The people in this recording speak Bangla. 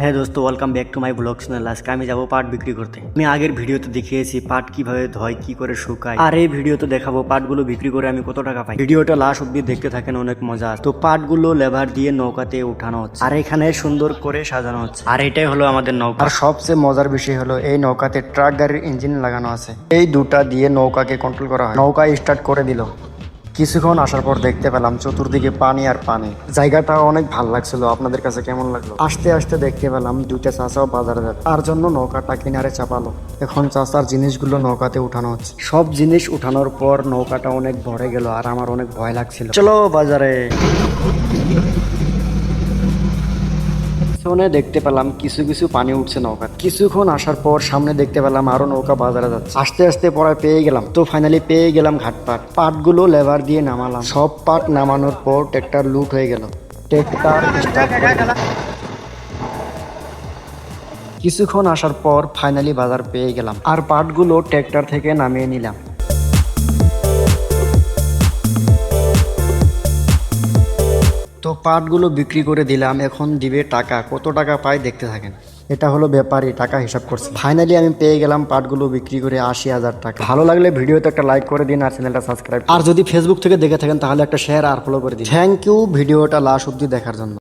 হ্যাঁ দোস্ত welcome back to my blog channel আজকে আমি যাব পাট বিক্রি করতে। আমি আগের ভিডিওতে দেখিয়েছি পাট কীভাবে ধয়, কি করে শুকায়। আর এই ভিডিওতে দেখাবো পাটগুলো বিক্রি করে আমি কত টাকা পাই। ভিডিওটা লাস্ট অব্দি দেখতে থাকেন, অনেক মজা। তো পাটগুলো লেভার দিয়ে নৌকাতে উঠানো হচ্ছে। আর এখানে সুন্দর করে সাজানো হচ্ছে। আর এটাই হলো আমাদের নৌকা। আর সবচেয়ে মজার বিষয় হলো, এই নৌকাতে ট্রাক গাড়ির ইঞ্জিন লাগানো আছে। এই দুটা দিয়ে নৌকাকে কন্ট্রোল করা হয়। নৌকা স্টার্ট করে দিল। কিছুক্ষণ আসার পর দেখতে পেলাম চতুর্দিকে পানি আর পানি। জায়গাটা অনেক ভালো লাগছিল। আপনাদের কাছে কেমন লাগল? আস্তে আস্তে দেখতে পেলাম দুইটা চাচাও বাজারে যাবে তার জন্য নৌকাটা কিনারে চাপালো। এখন চাচার জিনিসগুলো নৌকাতে উঠানো হচ্ছে। সব জিনিস উঠানোর পর নৌকাটা অনেক ভরে গেল আর আমার অনেক ভয় লাগছিল। চলো বাজারে। পেছনে দেখতে পেলাম কিছু কিছু পানি উঠছে নৌকা কিছুক্ষণ আসার পর সামনে দেখতে পেলাম আরও নৌকা বাজারে যাচ্ছে। আস্তে আস্তে পরে পেয়ে গেলাম। তো ফাইনালি পেয়ে গেলাম ঘাটপাট পাটগুলো লেবার দিয়ে নামালাম। সব পাট নামানোর পর ট্রেক্টর লুট হয়ে গেল। ট্রেক্টর কিছুক্ষণ আসার পর ফাইনালি বাজার পেয়ে গেলাম। আর পাটগুলো ট্রেক্টর থেকে নামিয়ে নিলাম। তো পাটগুলো বিক্রি করে দিলাম এখন দিবে টাকা। কত টাকা পায় দেখতে থাকেন। এটা হলো ব্যাপারই টাকা হিসাব করছে। ফাইনালি আমি পেয়ে গেলাম পাটগুলো বিক্রি করে আশি হাজার টাকা। ভালো লাগলে ভিডিওতে একটা লাইক করে দিন আর চ্যানেলটা সাবস্ক্রাইব আর যদি ফেসবুক থেকে দেখে থাকেন তাহলে একটা শেয়ার আর ফলো করে দিন। থ্যাংক ইউ ভিডিওটা লাস্ট অব্দি দেখার জন্য।